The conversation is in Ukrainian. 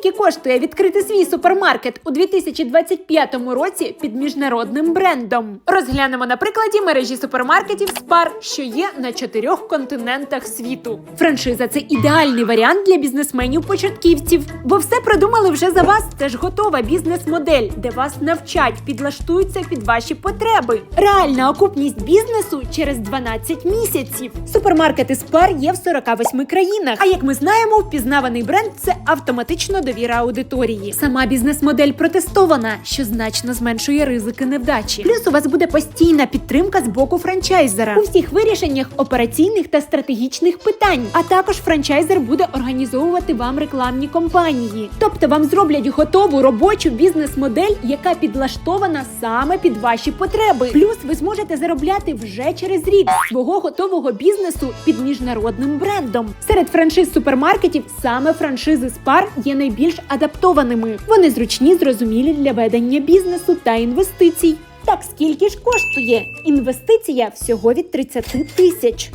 скільки коштує відкрити свій супермаркет у 2025 році під міжнародним брендом. Розглянемо на прикладі мережі супермаркетів Spar, що є на чотирьох континентах світу. Франшиза це ідеальний варіант для бізнесменів-початківців, бо все продумали вже за вас. Це ж готова бізнес-модель, де вас навчать, підлаштуються під ваші потреби. Реальна окупність бізнесу через 12 місяців. Супермаркети Spar є в 48 країнах. А як ми знаємо, впізнаваний бренд це автоматично довіра аудиторії. Сама бізнес-модель протестована, що значно зменшує ризики невдачі. Плюс у вас буде постійна підтримка з боку франчайзера у всіх вирішеннях операційних та стратегічних питань. А також франчайзер буде організовувати вам рекламні кампанії. Тобто вам зроблять готову робочу бізнес-модель, яка підлаштована саме під ваші потреби. Плюс ви зможете заробляти вже через рік свого готового бізнесу під міжнародним брендом. Серед франшиз супермаркетів саме франшизи Spar є найбільш адаптованими. Вони зручні, зрозумілі для ведення бізнесу та інвестицій. Так скільки ж коштує? Інвестиція всього від 30 тисяч.